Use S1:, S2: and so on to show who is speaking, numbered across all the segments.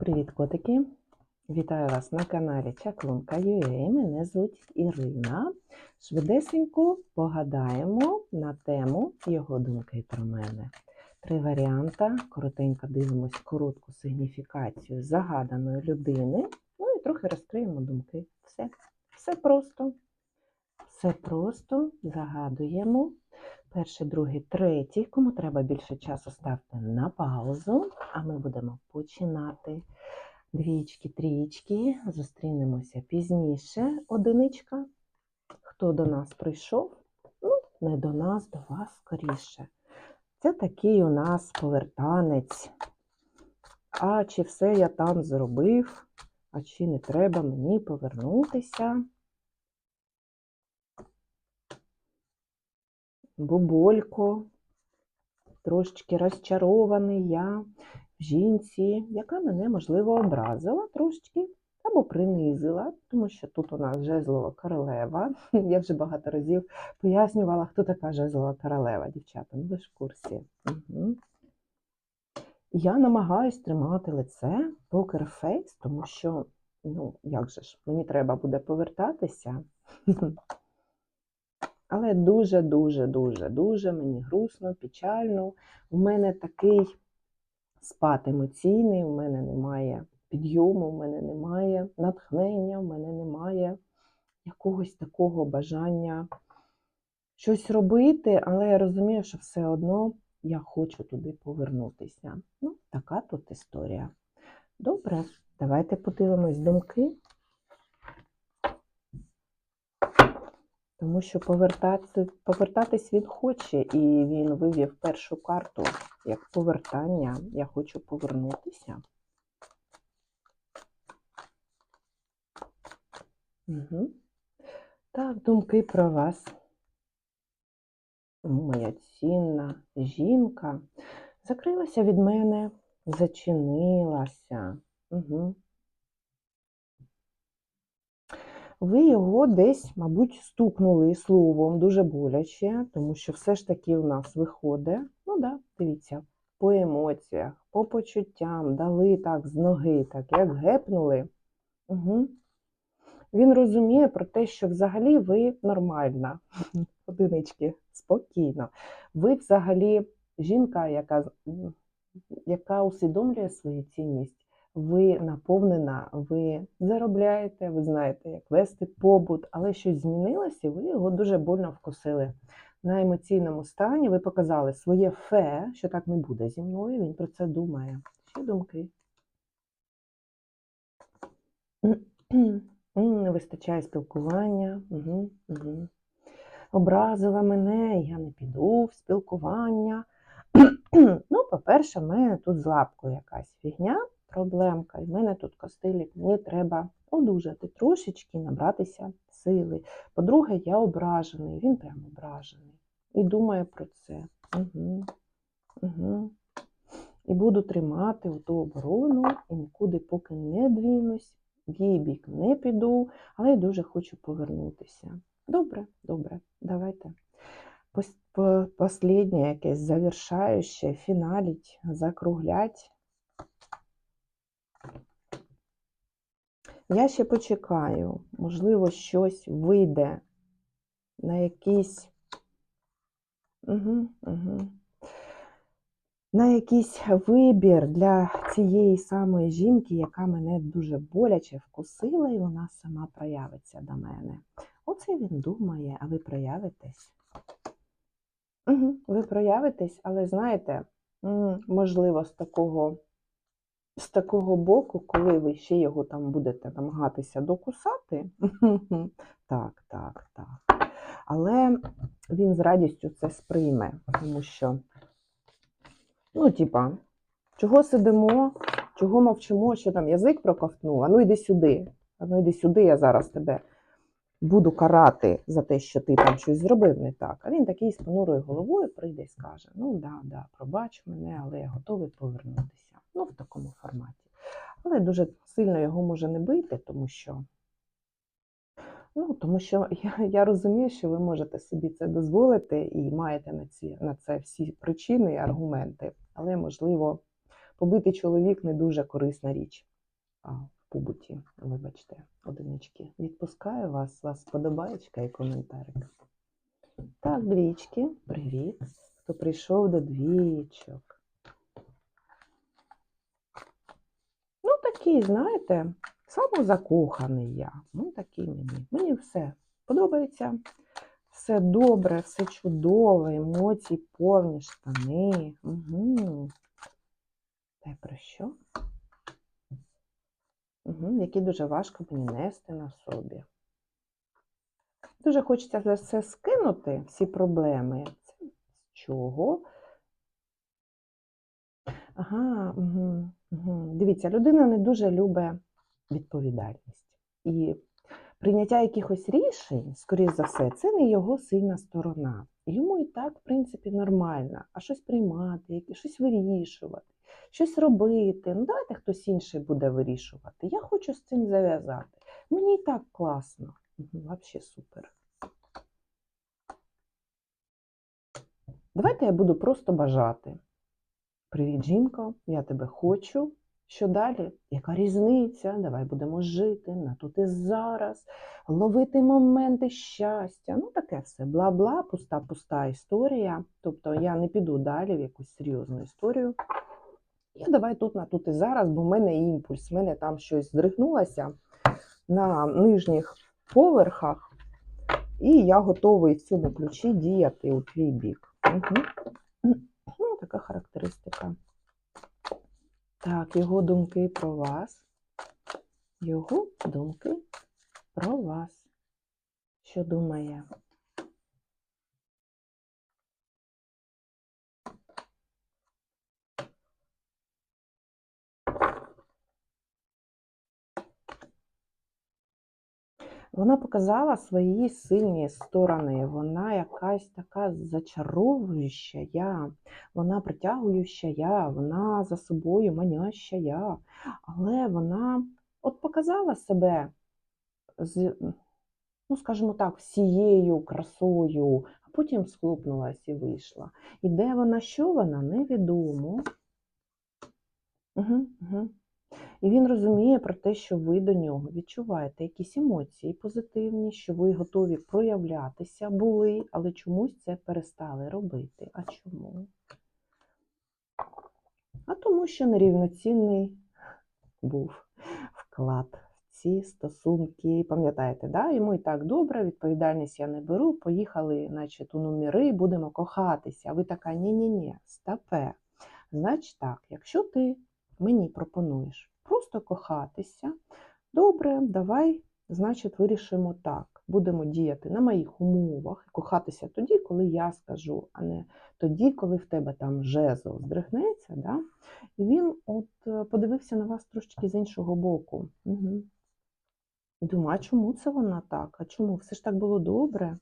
S1: Привіт, котики! Вітаю вас на каналі Чаклунка UA. Мене звуть Ірина. Швидесенько погадаємо на тему його думки про мене. Три варіанти. Коротенько дивимось коротку сигніфікацію загаданої людини. Ну і трохи розкриємо думки. Все. Все просто. Все просто загадуємо. Перший, другий, третій. Кому треба більше часу, ставте на паузу, а ми будемо починати. Двічки, трічки. Зустрінемося пізніше. Одиничка. Хто до нас прийшов? Ну, не до нас, до вас скоріше. Це такий у нас повертанець. А чи все я там зробив? А чи не треба мені повернутися? Буболько, трошечки розчарований я в жінці, яка мене, можливо, образила трошечки або принизила, тому що тут у нас жезлова королева. Я вже багато разів пояснювала, хто така жезлова королева, дівчата, ну ви ж в курсі. Угу. Я намагаюсь тримати лице покерфейс, тому що, ну, як же ж, мені треба буде повертатися. Але дуже-дуже, дуже, дуже мені грустно, печально. У мене такий спад емоційний, у мене немає підйому, у мене немає натхнення, у мене немає якогось такого бажання щось робити, але я розумію, що все одно я хочу туди повернутися. Ну, така тут історія. Добре, давайте подивимось думки. Тому що повертатися, повертатись він хоче, і він вивів першу карту як повертання. Я хочу повернутися. Угу. Так, думки про вас. Моя цінна жінка закрилася від мене, зачинилася. Угу. Ви його десь, мабуть, стукнули словом дуже боляче, тому що все ж таки у нас виходить, ну да, дивіться, по емоціях, по почуттям, дали так з ноги, так як гепнули. Угу. Він розуміє про те, що взагалі ви нормальна, одинички, спокійно. Ви взагалі жінка, яка, яка усвідомлює свою цінність ви наповнена, ви заробляєте, ви знаєте, як вести побут, але щось змінилося, і ви його дуже больно вкусили. На емоційному стані ви показали своє фе, що так не буде зі мною, він про це думає. Ще думки. Не вистачає спілкування. Угу, угу. Образила мене, я не піду в спілкування. ну, по-перше, в мене тут з лапкою якась фігня проблемка. І в мене тут костилік, мені треба одужати трошечки, набратися сили. По-друге, я ображений, він прямо ображений. І думає про це. Угу. Угу. І буду тримати ту оборону, і нікуди поки не двінусь, в її бік не піду, але я дуже хочу повернутися. Добре, добре, давайте. Посліднє якесь завершаюче, фіналіть, закруглять. Я ще почекаю, можливо, щось вийде на якийсь угу, угу. на якийсь вибір для цієї самої жінки, яка мене дуже боляче вкусила, і вона сама проявиться до мене. Оце він думає, а ви проявитесь. Угу, Ви проявитесь, але знаєте, можливо, з такого з такого боку, коли ви ще його там будете намагатися докусати, так, так, так. Але він з радістю це сприйме, тому що, ну, типа, чого сидимо, чого мовчимо, що там язик проковтнув, а ну йди сюди, а ну йди сюди, я зараз тебе буду карати за те, що ти там щось зробив не так. А він такий з понурою головою прийде і скаже: Ну да, да, пробач мене, але я готовий повернутися. Ну, в такому форматі. Але дуже сильно його може не бити, тому що ну, тому що я я розумію, що ви можете собі це дозволити і маєте на ці, на це всі причини і аргументи. Але, можливо, побитий чоловік не дуже корисна річ. Побуті, вибачте, одинички. Відпускаю вас, вас подобаєчка і коментарик. Так, двічки, привіт. Хто прийшов до двічок. Ну, такий, знаєте, самозакоханий я. Ну, такий мені. Мені все подобається. Все добре, все чудово, емоції повні штани. Угу. Та й про що? Угу. Які дуже важко мені нести на собі. Дуже хочеться це все скинути, всі проблеми. Це з чого? Ага, угу, угу. дивіться, людина не дуже любить відповідальність. І прийняття якихось рішень, скоріш за все, це не його сильна сторона. Йому і так, в принципі, нормально, а щось приймати, щось вирішувати, щось робити. Ну, давайте хтось інший буде вирішувати. Я хочу з цим зав'язати. Мені і так класно. Взагалі супер. Давайте я буду просто бажати. Привіт, жінко, я тебе хочу. Що далі? Яка різниця? Давай будемо жити на тут і зараз, ловити моменти щастя. Ну, таке все. Бла-бла, пуста-пуста історія. Тобто я не піду далі в якусь серйозну історію. Я давай тут на тут і зараз, бо в мене імпульс, в мене там щось здригнулося на нижніх поверхах, і я готовий в цьому ключі діяти у твій бік. Угу. Ну, така характеристика. Так, його думки про вас. Його думки про вас. Що думає? Вона показала свої сильні сторони. Вона якась така зачаровуюча я, вона притягуюча я, вона за собою маняща я. Але вона от показала себе з, ну, скажімо так, всією красою, а потім схлопнулась і вийшла. І де вона, що вона, невідомо. Угу, угу. І він розуміє про те, що ви до нього відчуваєте якісь емоції позитивні, що ви готові проявлятися були, але чомусь це перестали робити. А чому? А тому, що нерівноцінний був вклад в ці стосунки. Пам'ятаєте, да? йому і так добре, відповідальність я не беру, поїхали, значить, у номери, будемо кохатися. А ви така, ні-ні-ні, стапе. Значить так, якщо ти мені пропонуєш просто кохатися. Добре, давай, значить, вирішимо так. Будемо діяти на моїх умовах, кохатися тоді, коли я скажу, а не тоді, коли в тебе там жезл здригнеться. Да? І він от е, подивився на вас трошечки з іншого боку. Угу. Думаю, а чому це вона так? А чому? Все ж так було добре?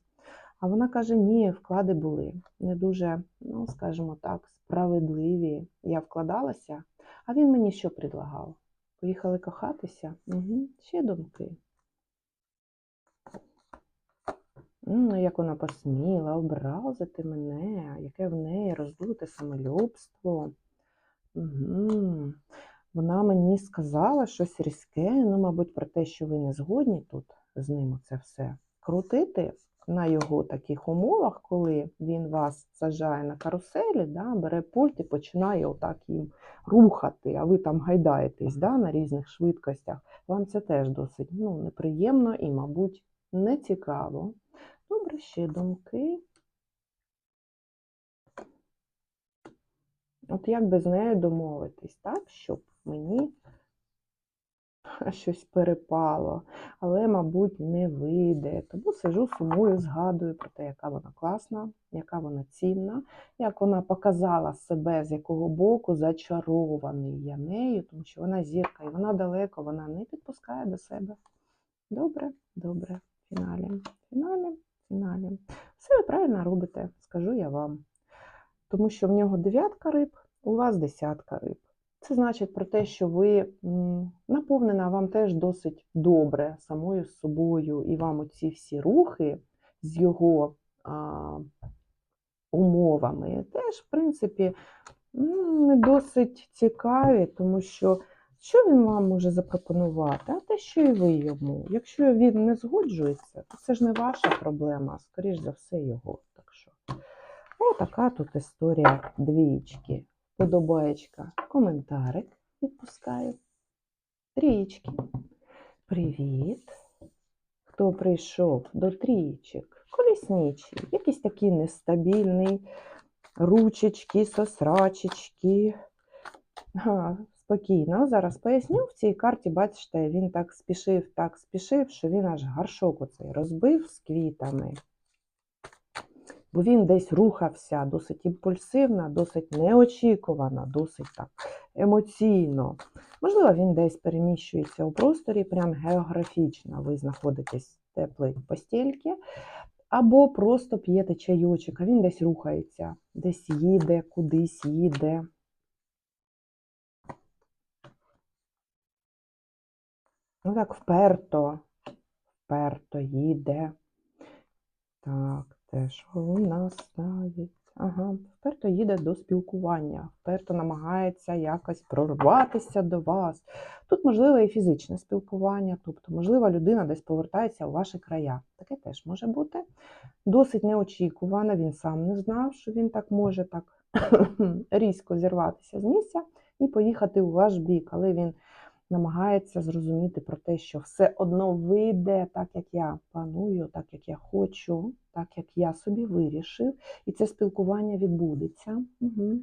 S1: А вона каже: ні, вклади були не дуже, ну, скажімо так, справедливі. Я вкладалася, а він мені що предлагав? Поїхали кохатися? Угу. Ще думки. Ну, як вона посміла образити мене, яке в неї роздуте самолюбство. Угу. Вона мені сказала щось різке, ну, мабуть, про те, що ви не згодні тут з ним це все крутити на його таких умовах, коли він вас сажає на каруселі, да, бере пульт і починає отак їм рухати, а ви там гайдаєтесь да, на різних швидкостях, вам це теж досить ну, неприємно і, мабуть, не цікаво. Добре, ще думки. От як би з нею домовитись, так, щоб мені щось перепало, але, мабуть, не вийде. Тому сижу, сумую, згадую про те, яка вона класна, яка вона цінна, як вона показала себе, з якого боку зачарований я нею, тому що вона зірка, і вона далеко, вона не підпускає до себе. Добре, добре, фіналі, фіналі, фіналі. Все ви правильно робите, скажу я вам. Тому що в нього дев'ятка риб, у вас десятка риб. Це значить про те, що ви наповнена вам теж досить добре самою собою, і вам оці всі рухи з його а, умовами теж, в принципі, не досить цікаві, тому що що він вам може запропонувати? А те, що і ви йому. Якщо він не згоджується, то це ж не ваша проблема, а скоріш за все його. Так що, отака тут історія двічки. Подобаєчка, коментарик відпускаю. Трієчки. Привіт. Хто прийшов до трієчок? Колісничий, якийсь такий нестабільний, ручечки, сосрачечки. Ага, спокійно. Зараз поясню. В цій карті, бачите, він так спішив, так спішив, що він аж гаршок оцей розбив з квітами. Бо він десь рухався досить імпульсивно, досить неочікувано, досить так емоційно. Можливо, він десь переміщується у просторі, прям географічно. Ви знаходитесь в теплій постільки, або просто п'єте чайочок, а він десь рухається, десь їде, кудись їде. Ну так, вперто, вперто їде. Так, теж нас ставить. Ага, вперто їде до спілкування, вперто намагається якось прорватися до вас. Тут можливе і фізичне спілкування, тобто, можливо, людина десь повертається у ваші края. Таке теж може бути. Досить неочікувано, він сам не знав, що він так може так різко зірватися з місця і поїхати у ваш бік, але він намагається зрозуміти про те, що все одно вийде так, як я планую, так, як я хочу, так, як я собі вирішив, і це спілкування відбудеться. Угу.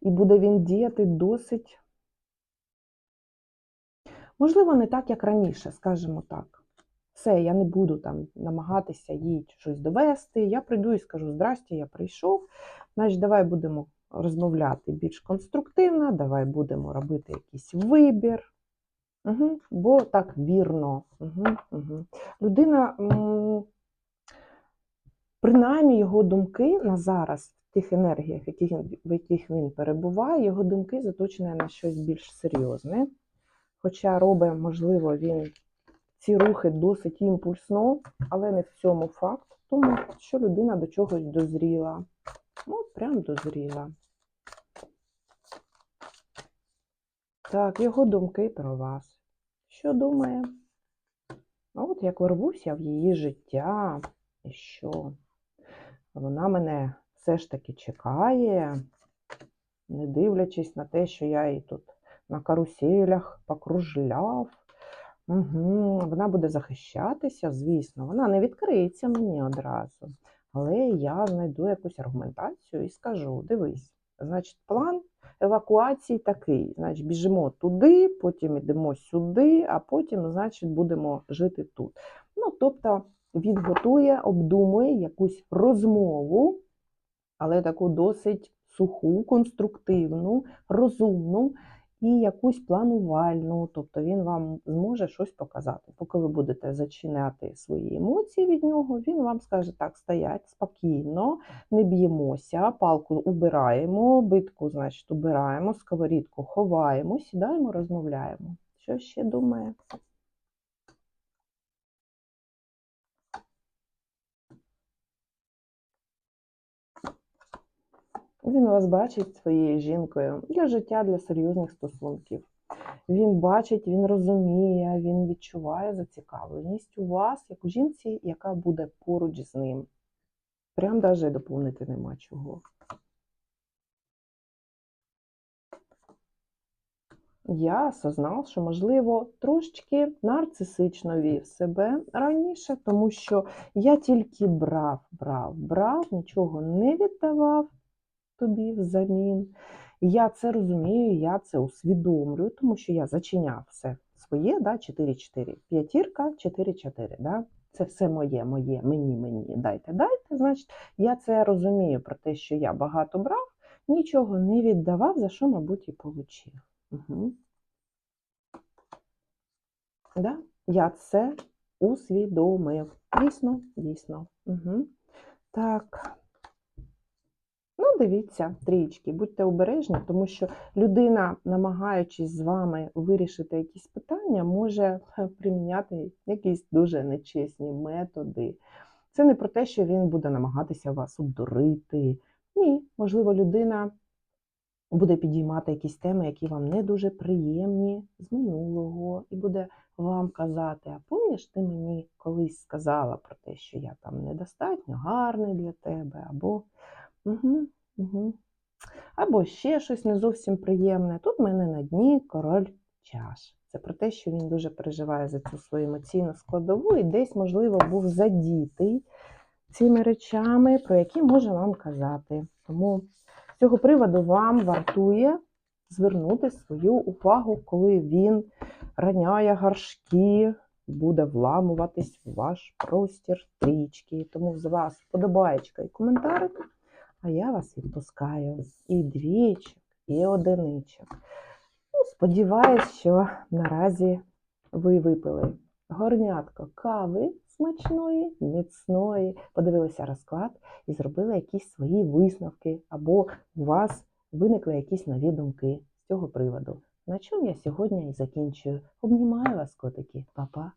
S1: І буде він діяти досить, можливо, не так, як раніше, скажімо так. Все, я не буду там намагатися їй щось довести. Я прийду і скажу: здрасте, я прийшов. Значить, давай будемо розмовляти більш конструктивно, давай будемо робити якийсь вибір. Угу, Бо так вірно. Угу, угу. Людина, принаймні, його думки на зараз, в тих енергіях, в яких він перебуває, його думки заточені на щось більш серйозне. Хоча робить, можливо, він ці рухи досить імпульсно, але не в цьому факт, тому що людина до чогось дозріла. Ну, прям дозріла. Так, його думки про вас. Що думає? Ну, От як ворвуся в її життя, і що? Вона мене все ж таки чекає, не дивлячись на те, що я її тут на каруселях покружляв. Угу, Вона буде захищатися, звісно, вона не відкриється мені одразу. Але я знайду якусь аргументацію і скажу: дивись, значить, план евакуації такий. Значить, біжимо туди, потім йдемо сюди, а потім, значить, будемо жити тут. Ну, тобто, він готує, обдумує якусь розмову, але таку досить суху, конструктивну, розумну і якусь планувальну, тобто він вам зможе щось показати. Поки ви будете зачиняти свої емоції від нього, він вам скаже так, стоять спокійно, не б'ємося, палку убираємо, битку, значить, убираємо, сковорідку ховаємо, сідаємо, розмовляємо. Що ще думає? Він вас бачить своєю жінкою для життя, для серйозних стосунків. Він бачить, він розуміє, він відчуває зацікавленість у вас, як у жінці, яка буде поруч з ним. Прям навіть доповнити нема чого. Я осознав, що, можливо, трошечки нарцисично вів себе раніше, тому що я тільки брав, брав, брав, нічого не віддавав тобі взамін. Я це розумію, я це усвідомлюю, тому що я зачиняв все своє, да, 4-4. П'ятірка, 4-4. Да? Це все моє, моє, мені, мені. Дайте, дайте. Значить, я це розумію про те, що я багато брав, нічого не віддавав, за що, мабуть, і получив. Угу. Да? Я це усвідомив. Дійсно, дійсно. Угу. Так. Подивіться, трієчки, будьте обережні, тому що людина, намагаючись з вами вирішити якісь питання, може е, приміняти якісь дуже нечесні методи. Це не про те, що він буде намагатися вас обдурити. Ні, можливо, людина буде підіймати якісь теми, які вам не дуже приємні з минулого, і буде вам казати: а пам'ятаєш, ти мені колись сказала про те, що я там недостатньо гарний для тебе, або угу, угу. або ще щось не зовсім приємне. Тут в мене на дні король чаш. Це про те, що він дуже переживає за цю свою емоційну складову і десь, можливо, був задітий цими речами, про які може вам казати. Тому з цього приводу вам вартує звернути свою увагу, коли він раняє гаршки, буде вламуватись в ваш простір трічки. Тому з вас вподобаєчка і коментарик, а я вас відпускаю. І двічок, і одиничок. Ну, сподіваюсь, що наразі ви випили горнятко кави смачної, міцної, подивилися розклад і зробили якісь свої висновки, або у вас виникли якісь нові думки з цього приводу. На чому я сьогодні і закінчую. Обнімаю вас, котики, Па-па.